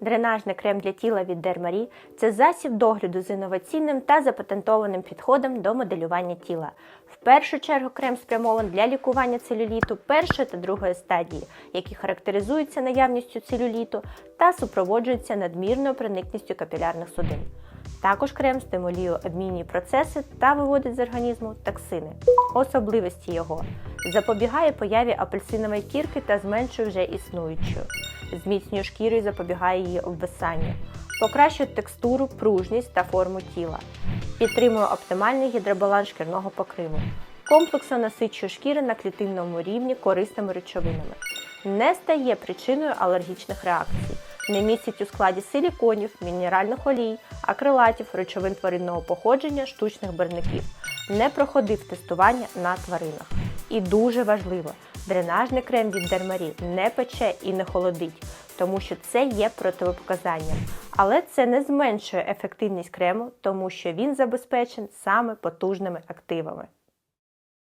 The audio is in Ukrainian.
Дренажний крем для тіла від Дермарі це засіб догляду з інноваційним та запатентованим підходом до моделювання тіла. В першу чергу крем спрямований для лікування целюліту першої та другої стадії, які характеризуються наявністю целюліту та супроводжуються надмірною проникністю капілярних судин. Також крем стимулює обмінні процеси та виводить з організму токсини. Особливості його запобігає появі апельсинової кірки та зменшує вже існуючу, зміцнює шкіру і запобігає її обвисанню, покращує текстуру, пружність та форму тіла, підтримує оптимальний гідробаланс шкірного покриву, комплексно насичує шкіри на клітинному рівні корисними речовинами, не стає причиною алергічних реакцій. Не містять у складі силіконів, мінеральних олій, акрилатів, речовин тваринного походження, штучних барників, не проходив тестування на тваринах. І дуже важливо, дренажний крем від Дермарі не пече і не холодить, тому що це є противопоказанням. Але це не зменшує ефективність крему, тому що він забезпечен саме потужними активами.